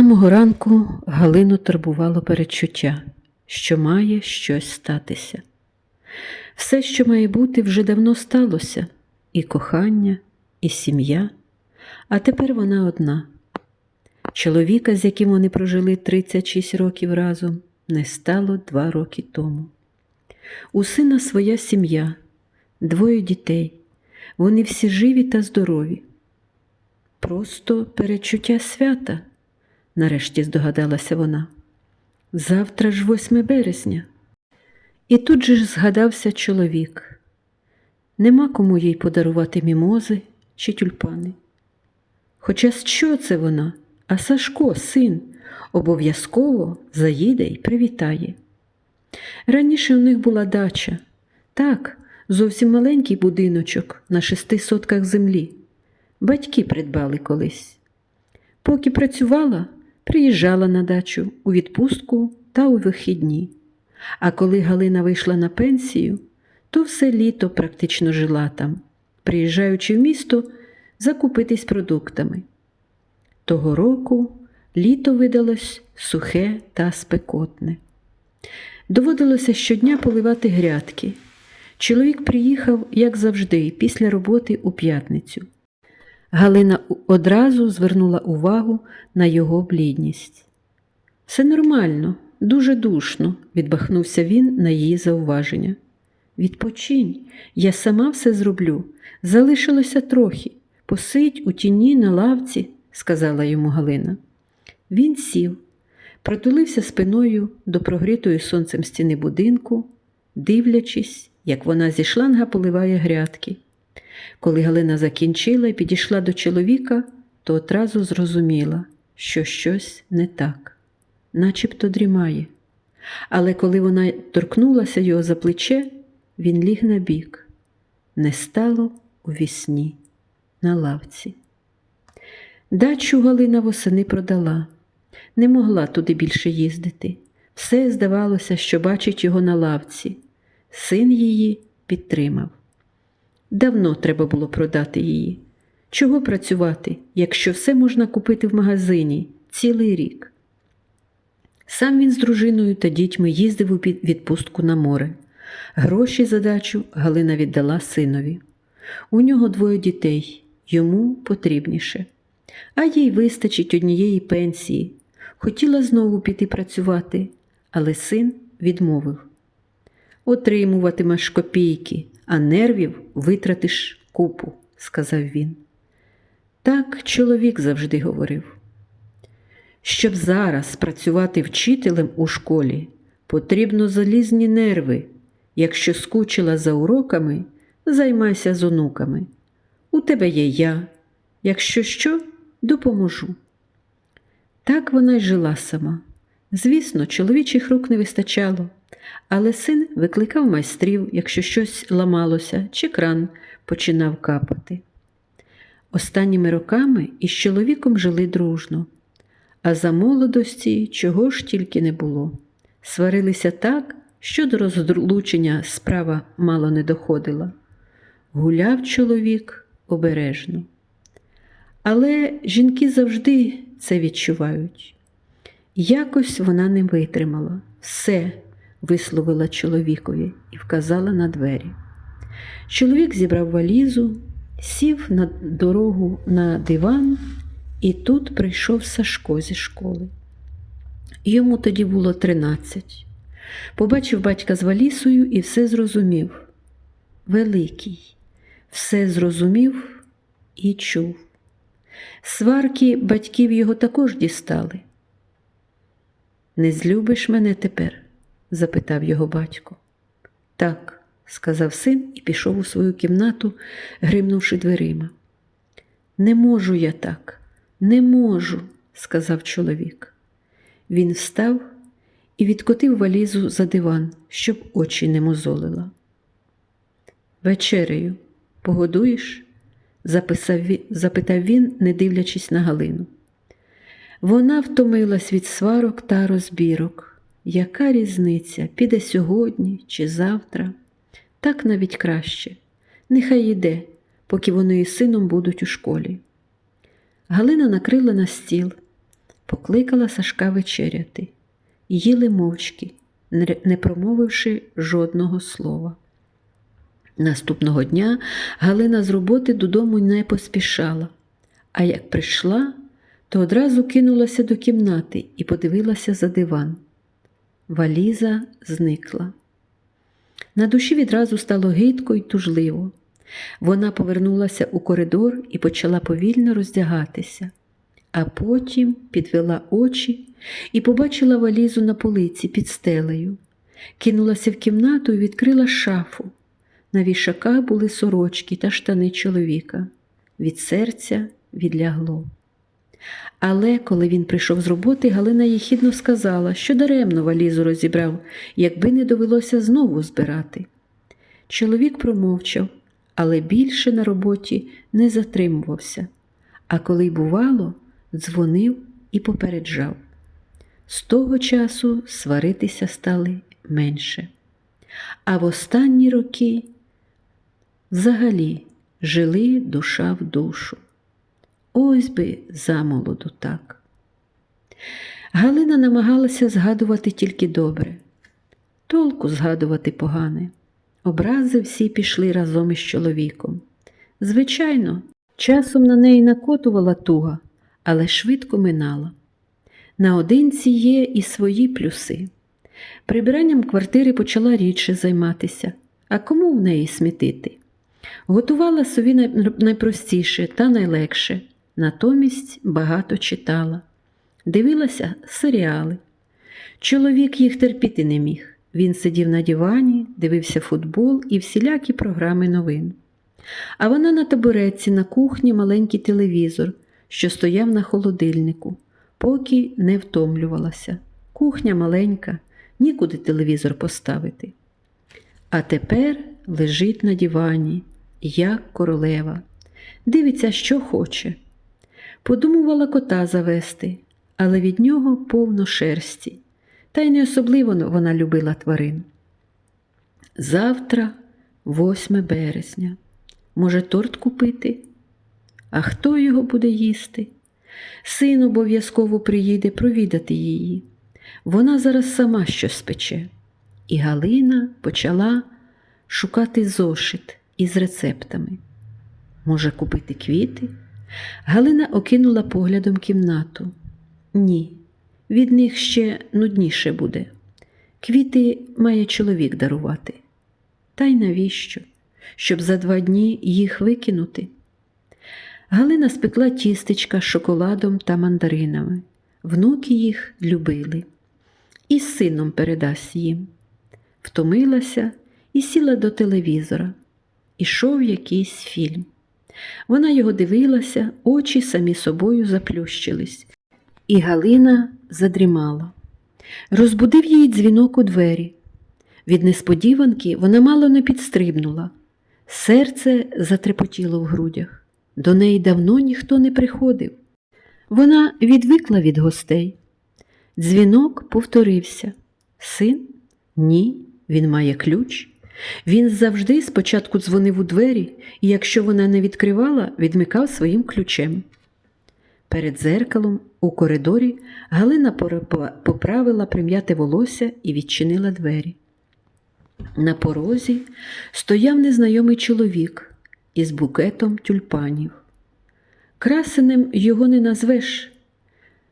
самого ранку Галину турбувало передчуття, що має щось статися. Все, що має бути, вже давно сталося і кохання, і сім'я, а тепер вона одна. Чоловіка, з яким вони прожили 36 років разом, не стало два роки тому. У сина своя сім'я, двоє дітей, вони всі живі та здорові. Просто перечуття свята, нарешті здогадалася вона. Завтра ж 8 березня. І тут же ж згадався чоловік. Нема кому їй подарувати мімози чи тюльпани. Хоча що це вона, а Сашко, син, обов'язково заїде й привітає. Раніше у них була дача, так, зовсім маленький будиночок на шести сотках землі. Батьки придбали колись. Поки працювала, приїжджала на дачу у відпустку та у вихідні. А коли Галина вийшла на пенсію, то все літо практично жила там, приїжджаючи в місто закупитись продуктами. Того року літо видалось сухе та спекотне. Доводилося щодня поливати грядки. Чоловік приїхав, як завжди, після роботи у п'ятницю. Галина одразу звернула увагу на його блідність. Все нормально, дуже душно, відбахнувся він на її зауваження. Відпочинь, я сама все зроблю. Залишилося трохи. Посидь у тіні на лавці, сказала йому Галина. Він сів, протулився спиною до прогрітої сонцем стіни будинку, дивлячись, як вона зі шланга поливає грядки. Коли Галина закінчила і підійшла до чоловіка, то одразу зрозуміла, що щось не так, начебто дрімає. Але коли вона торкнулася його за плече, він ліг на бік. Не стало у вісні, на лавці. Дачу Галина восени продала, не могла туди більше їздити. Все здавалося, що бачить його на лавці. Син її підтримав. Давно треба було продати її. Чого працювати, якщо все можна купити в магазині цілий рік? Сам він з дружиною та дітьми їздив у відпустку на море. Гроші за дачу Галина віддала синові. У нього двоє дітей, йому потрібніше. А їй вистачить однієї пенсії. Хотіла знову піти працювати, але син відмовив. Отримуватимеш копійки, а нервів витратиш купу, сказав він. Так чоловік завжди говорив. Щоб зараз працювати вчителем у школі, потрібно залізні нерви. Якщо скучила за уроками, займайся з онуками. У тебе є я. Якщо що, допоможу. Так вона й жила сама. Звісно, чоловічих рук не вистачало, але син викликав майстрів, якщо щось ламалося, чи кран починав капати. Останніми роками із чоловіком жили дружно, а за молодості чого ж тільки не було. Сварилися так, що до розлучення справа мало не доходила. Гуляв чоловік обережно. Але жінки завжди це відчувають. Якось вона не витримала, все висловила чоловікові і вказала на двері. Чоловік зібрав валізу, сів на дорогу на диван, і тут прийшов Сашко зі школи. Йому тоді було тринадцять. Побачив батька з валісою і все зрозумів. Великий, все зрозумів і чув. Сварки батьків його також дістали. Не злюбиш мене тепер? Запитав його батько. Так, сказав син і пішов у свою кімнату, гримнувши дверима. Не можу я так, не можу, сказав чоловік. Він встав і відкотив валізу за диван, щоб очі не мозолила. Вечерею погодуєш? запитав він, не дивлячись на Галину. Вона втомилась від сварок та розбірок. Яка різниця, піде сьогодні чи завтра? Так навіть краще. Нехай йде, поки вони із сином будуть у школі. Галина накрила на стіл, покликала Сашка вечеряти. Їли мовчки, не промовивши жодного слова. Наступного дня Галина з роботи додому не поспішала, а як прийшла, то одразу кинулася до кімнати і подивилася за диван. Валіза зникла. На душі відразу стало гидко й тужливо. Вона повернулася у коридор і почала повільно роздягатися, а потім підвела очі і побачила валізу на полиці під стелею. Кинулася в кімнату і відкрила шафу. На вішаках були сорочки та штани чоловіка. Від серця відлягло. Але коли він прийшов з роботи, Галина їхідно сказала, що даремно валізу розібрав, якби не довелося знову збирати. Чоловік промовчав, але більше на роботі не затримувався, а коли й бувало, дзвонив і попереджав. З того часу сваритися стали менше. А в останні роки взагалі жили душа в душу. Ось би замолоду так. Галина намагалася згадувати тільки добре, толку згадувати погане. Образи всі пішли разом із чоловіком. Звичайно, часом на неї накотувала туга, але швидко минала. Наодинці є і свої плюси. Прибиранням квартири почала рідше займатися, а кому в неї смітити? Готувала собі найпростіше та найлегше, натомість багато читала, дивилася серіали. Чоловік їх терпіти не міг. Він сидів на дивані, дивився футбол і всілякі програми новин. А вона на табуретці на кухні маленький телевізор, що стояв на холодильнику, поки не втомлювалася. Кухня маленька, нікуди телевізор поставити. А тепер лежить на дивані, як королева, дивиться, що хоче. Подумувала кота завести, але від нього повно шерсті, та й не особливо вона любила тварин. Завтра, 8 березня, може торт купити? А хто його буде їсти? Син обов'язково приїде провідати її. Вона зараз сама щось спече. І Галина почала шукати зошит із рецептами. Може, купити квіти? Галина окинула поглядом кімнату. Ні, від них ще нудніше буде. Квіти має чоловік дарувати. Та й навіщо? Щоб за два дні їх викинути. Галина спекла тістечка з шоколадом та мандаринами. Внуки їх любили. І з сином передасть їм. Втомилася і сіла до телевізора. Ішов якийсь фільм. Вона його дивилася, очі самі собою заплющились. І Галина задрімала. Розбудив її дзвінок у двері. Від несподіванки вона мало не підстрибнула. Серце затрепотіло в грудях. До неї давно ніхто не приходив. Вона відвикла від гостей. Дзвінок повторився. Син? Ні, він має ключ. Він завжди спочатку дзвонив у двері, і якщо вона не відкривала, відмикав своїм ключем. Перед зеркалом у коридорі Галина поправила прим'яте волосся і відчинила двері. На порозі стояв незнайомий чоловік із букетом тюльпанів. Красенем його не назвеш,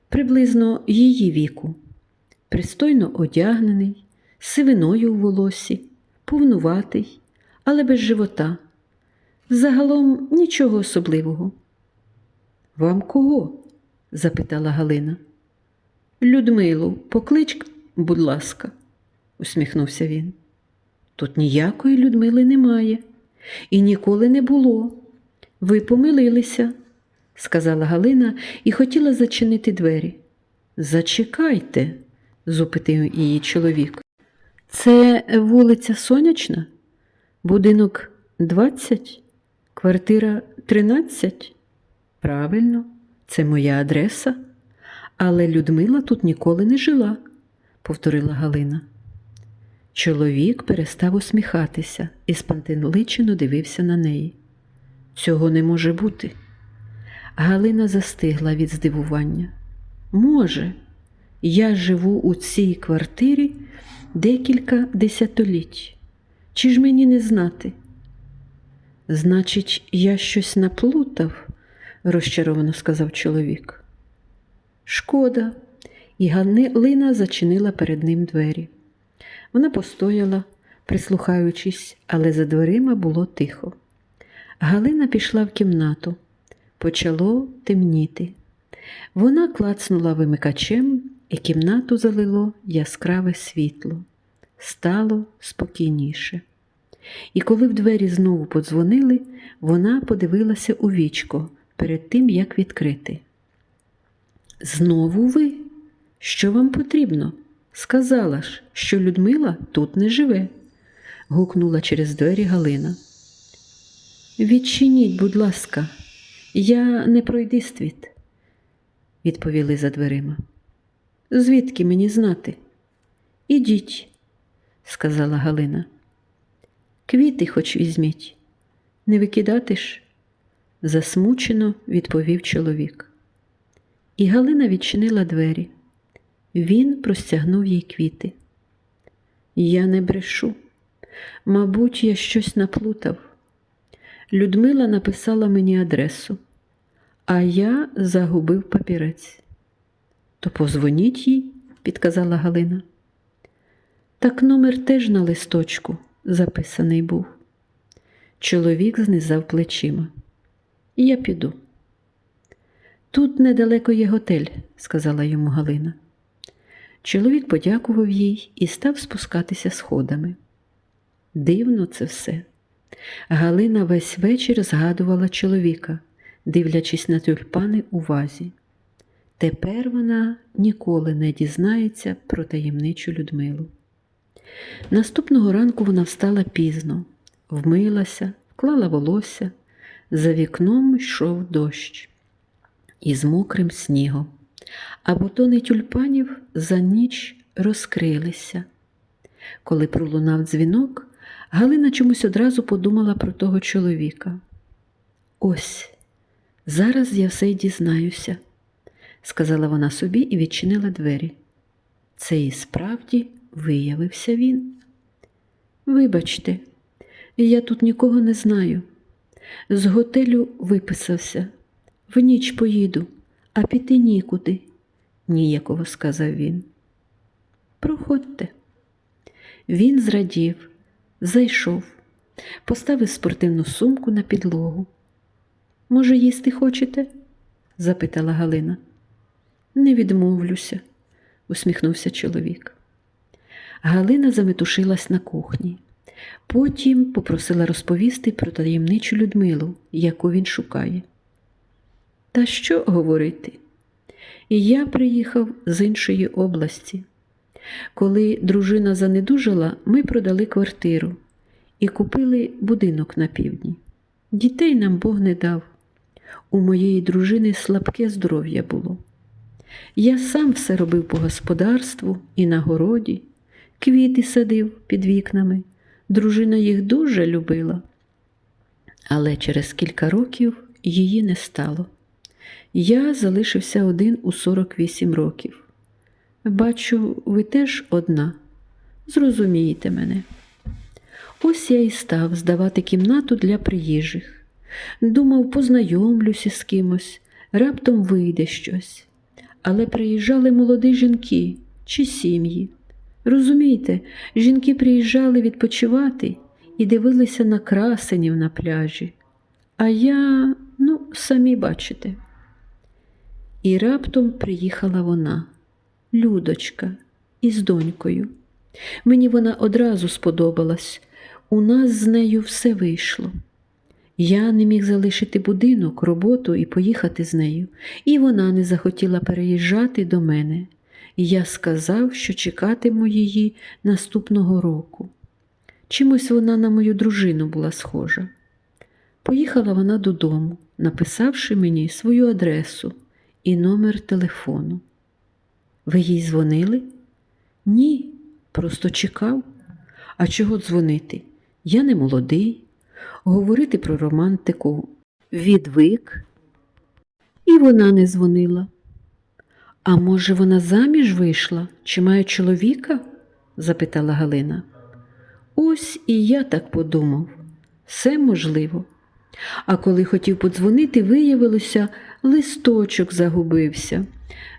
приблизно її віку, пристойно одягнений, сивиною у волосі, повнуватий, але без живота. Загалом нічого особливого. Вам кого? запитала Галина. Людмилу, поклич, будь ласка, усміхнувся він. Тут ніякої Людмили немає і ніколи не було. Ви помилилися, сказала Галина і хотіла зачинити двері. Зачекайте, зупитив її чоловік. Це вулиця Сонячна? Будинок 20? Квартира 13? Правильно, це моя адреса. Але Людмила тут ніколи не жила, повторила Галина. Чоловік перестав усміхатися і спантеличено дивився на неї. Цього не може бути. Галина застигла від здивування. Може, я живу у цій квартирі декілька десятиліть. Чи ж мені не знати? Значить, я щось наплутав, розчаровано сказав чоловік. Шкода. І Галина зачинила перед ним двері. Вона постояла, прислухаючись, але за дверима було тихо. Галина пішла в кімнату. Почало темніти. Вона клацнула вимикачем, і кімнату залило яскраве світло. Стало спокійніше. І коли в двері знову подзвонили, вона подивилася у вічко перед тим, як відкрити. Знову ви? Що вам потрібно? Сказала ж, що Людмила тут не живе, гукнула через двері Галина. Відчиніть, будь ласка, я не пройдисвіт, відповіли за дверима. Звідки мені знати? Ідіть, сказала Галина. Квіти хоч візьміть, не викидати ж, засмучено відповів чоловік. І Галина відчинила двері. Він простягнув їй квіти. Я не брешу. Мабуть, я щось наплутав. Людмила написала мені адресу, а я загубив папірець. То позвоніть їй, підказала Галина. Так номер теж на листочку записаний був. Чоловік знизав плечима. Я піду. Тут недалеко є готель, сказала йому Галина. Чоловік подякував їй і став спускатися сходами. Дивно це все. Галина весь вечір згадувала чоловіка, дивлячись на тюльпани у вазі. Тепер вона ніколи не дізнається про таємничу Людмилу. Наступного ранку вона встала пізно, вмилася, вклала волосся, за вікном йшов дощ із мокрим снігом, а бутони тюльпанів за ніч розкрилися. Коли пролунав дзвінок, Галина чомусь одразу подумала про того чоловіка. Ось, зараз я все й дізнаюся, сказала вона собі і відчинила двері. Це і справді виявився він. Вибачте, я тут нікого не знаю. З готелю виписався. В ніч поїду, а піти нікуди, ніякого сказав він. Проходьте. Він зрадів, зайшов, поставив спортивну сумку на підлогу. Може, їсти хочете? запитала Галина. Не відмовлюся, усміхнувся чоловік. Галина заметушилась на кухні. Потім попросила розповісти про таємничу Людмилу, яку він шукає. Та що говорити? Я приїхав з іншої області. Коли дружина занедужала, ми продали квартиру і купили будинок на півдні. Дітей нам Бог не дав. У моєї дружини слабке здоров'я було. Я сам все робив по господарству і на городі, квіти садив під вікнами. Дружина їх дуже любила. Але через кілька років її не стало. Я залишився один у 48 років. Бачу, ви теж одна. Зрозумієте мене. Ось я і став здавати кімнату для приїжджих. Думав, познайомлюся з кимось, раптом вийде щось. Але приїжджали молоді жінки чи сім'ї. Розумієте, жінки приїжджали відпочивати і дивилися на красенів на пляжі. А я, ну, самі бачите. І раптом приїхала вона, Людочка, із донькою. Мені вона одразу сподобалась. У нас з нею все вийшло. Я не міг залишити будинок, роботу і поїхати з нею, і вона не захотіла переїжджати до мене. Я сказав, що чекатиму її наступного року. Чимось вона на мою дружину була схожа. Поїхала вона додому, написавши мені свою адресу і номер телефону. Ви їй дзвонили? Ні, просто чекав. А чого дзвонити? Я не молодий, говорити про романтику відвик. І вона не дзвонила. А може, вона заміж вийшла чи має чоловіка? запитала Галина. Ось і я так подумав. Все можливо. А коли хотів подзвонити, виявилося, листочок загубився.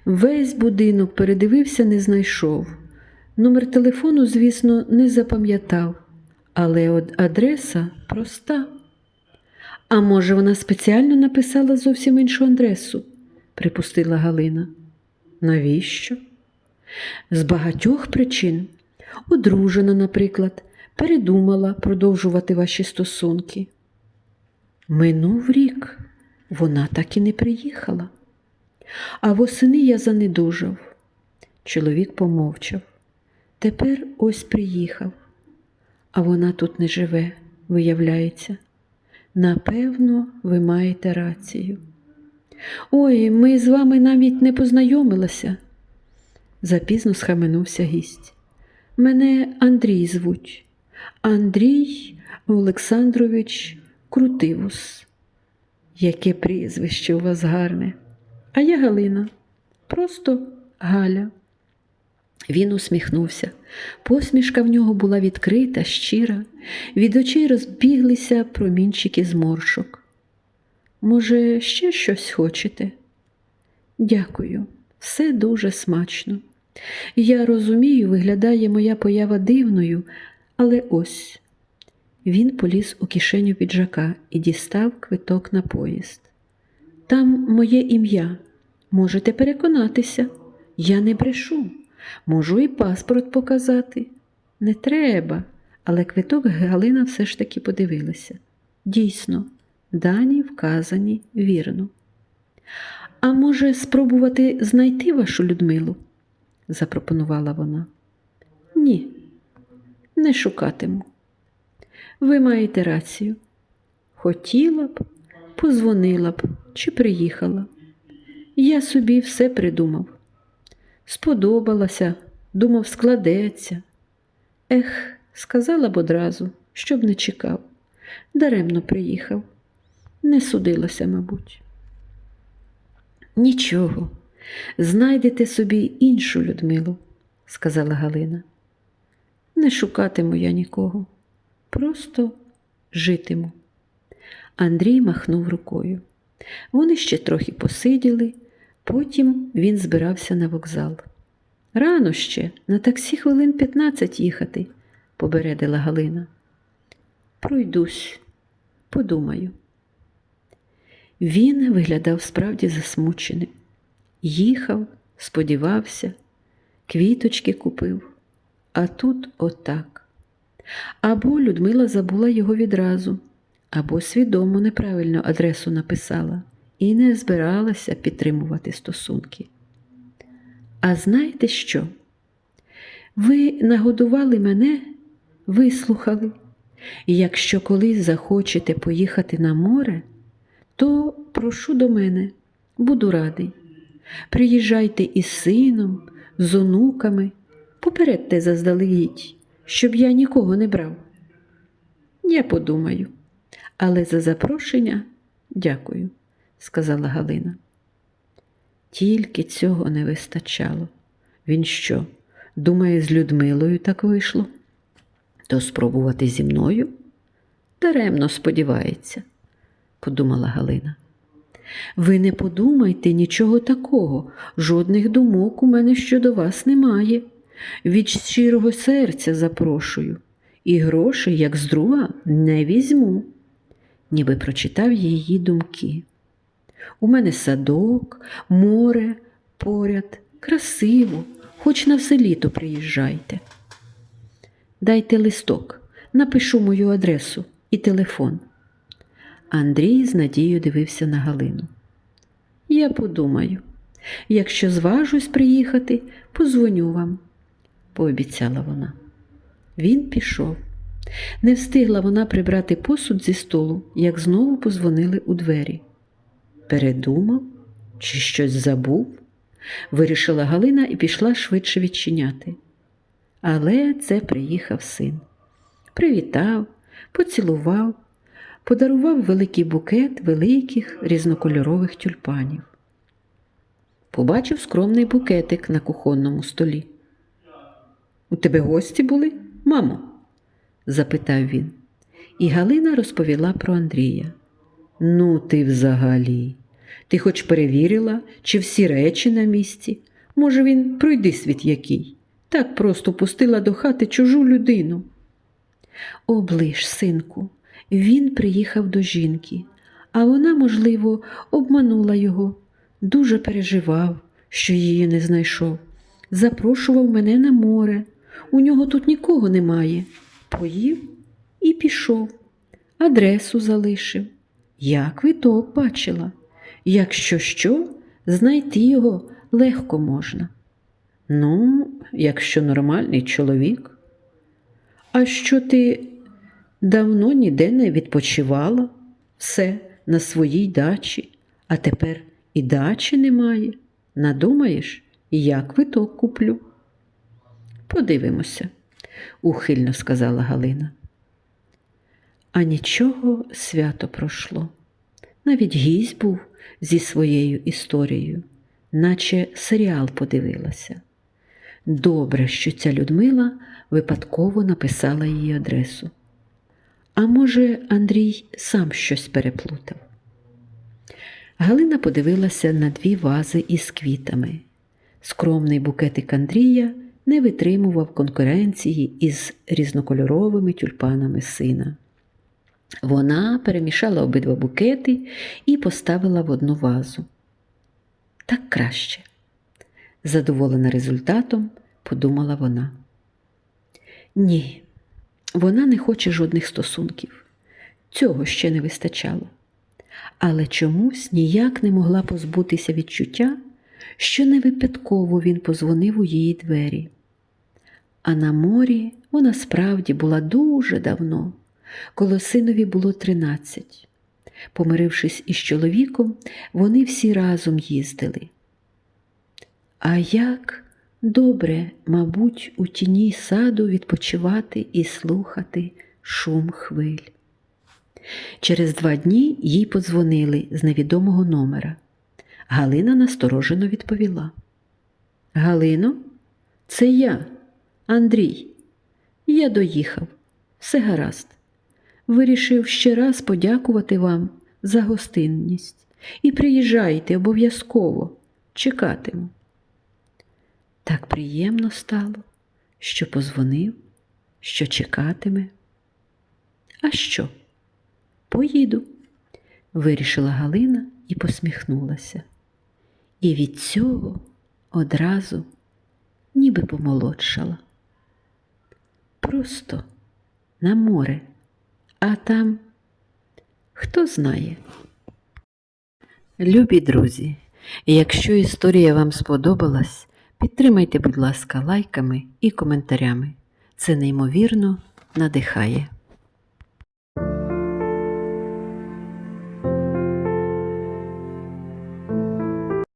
Весь будинок передивився, не знайшов. Номер телефону, звісно, не запам'ятав, але от адреса проста. А може, вона спеціально написала зовсім іншу адресу, припустила Галина. Навіщо? З багатьох причин. Одружена, наприклад, передумала продовжувати ваші стосунки. Минув рік, вона так і не приїхала. А восени я занедужав. Чоловік помовчав. Тепер ось приїхав, а вона тут не живе, виявляється. Напевно, ви маєте рацію. Ой, ми з вами навіть не познайомилися. Запізно схаменувся гість. Мене Андрій звуть. Андрій Олександрович Крутивус. Яке прізвище у вас гарне. А я Галина, просто Галя. Він усміхнувся. Посмішка в нього була відкрита, щира, від очей розбіглися промінчики зморшок. Може, ще щось хочете? Дякую, все дуже смачно. Я розумію, виглядає моя поява дивною, але ось. Він поліз у кишеню піджака і дістав квиток на поїзд. Там моє ім'я. Можете переконатися, я не брешу. Можу і паспорт показати. Не треба, але квиток Галина все ж таки подивилася. Дійсно, дані вказані вірно. А може, спробувати знайти вашу Людмилу? запропонувала вона. Ні, не шукатиму. Ви маєте рацію. Хотіла б, позвонила б чи приїхала. Я собі все придумав. Сподобалася, думав, складеться. Ех, сказала б одразу, щоб не чекав. Даремно приїхав. Не судилося, мабуть. Нічого, знайдете собі іншу Людмилу, сказала Галина. Не шукатиму я нікого, просто житиму. Андрій махнув рукою. Вони ще трохи посиділи, потім він збирався на вокзал. Рано ще, на таксі хвилин 15 їхати, побередила Галина. Пройдусь, подумаю. Він виглядав справді засмученим. Їхав, сподівався, квіточки купив, а тут отак. Або Людмила забула його відразу, або свідомо неправильно адресу написала і не збиралася підтримувати стосунки. А знаєте що? Ви нагодували мене, вислухали, і якщо колись захочете поїхати на море, то прошу до мене, буду радий. Приїжджайте із сином, з онуками, попередьте заздалегідь, щоб я нікого не брав. Я подумаю, але за запрошення дякую, сказала Галина. Тільки цього не вистачало. Він що, думає, з Людмилою так вийшло? То спробувати зі мною? Даремно сподівається, подумала Галина. Ви не подумайте нічого такого, жодних думок у мене щодо вас немає. Від щирого серця запрошую, і грошей, як з друга, не візьму, ніби прочитав її думки. У мене садок, море поряд, красиво, хоч на все літо приїжджайте. Дайте листок, напишу мою адресу і телефон. Андрій з надією дивився на Галину. Я подумаю, якщо зважусь приїхати, позвоню вам, пообіцяла вона. Він пішов. Не встигла вона прибрати посуд зі столу, як знову позвонили у двері. Передумав чи щось забув, вирішила Галина і пішла швидше відчиняти. Але це приїхав син. Привітав, поцілував, подарував великий букет великих різнокольорових тюльпанів. побачив скромний букетик на кухонному столі. У тебе гості були, мамо? запитав він. І Галина розповіла про Андрія. Ну, ти взагалі. Ти хоч перевірила, чи всі речі на місці? Може, він пройди світ який? Так просто пустила до хати чужу людину. Оближ, синку, він приїхав до жінки, а вона, можливо, обманула його, дуже переживав, що її не знайшов. Запрошував мене на море. У нього тут нікого немає. Поїв і пішов. Адресу залишив. Я квиток бачила. Якщо що, знайти його легко можна. Ну, якщо нормальний чоловік. А що ти давно ніде не відпочивала? Все на своїй дачі, а тепер і дачі немає. Надумаєш, я квиток куплю. Подивимося, ухильно сказала Галина. А нічого свято пройшло. Навіть гість був зі своєю історією, наче серіал подивилася. Добре, що ця Людмила випадково написала її адресу. А може, Андрій сам щось переплутав. Галина подивилася на дві вази із квітами. Скромний букетик Андрія не витримував конкуренції із різнокольоровими тюльпанами сина. Вона перемішала обидва букети і поставила в одну вазу. Так краще. Задоволена результатом, подумала вона. Ні, вона не хоче жодних стосунків. Цього ще не вистачало. Але чомусь ніяк не могла позбутися відчуття, що не випадково він позвонив у її двері. А на морі вона справді була дуже давно, коли синові було тринадцять. Помирившись із чоловіком, вони всі разом їздили. А як добре, мабуть, у тіні саду відпочивати і слухати шум хвиль. Через два дні їй подзвонили з невідомого номера. Галина насторожено відповіла. Галино, це я, Андрій. Я доїхав. Все гаразд. Вирішив ще раз подякувати вам за гостинність. І приїжджайте обов'язково, чекатиму. Так приємно стало, що позвонив, що чекатиме. А що? Поїду, вирішила Галина і посміхнулася. І від цього одразу ніби помолодшала. Просто на море, а там хто знає. Любі друзі, якщо історія вам сподобалась, підтримайте, будь ласка, лайками і коментарями. Це неймовірно надихає.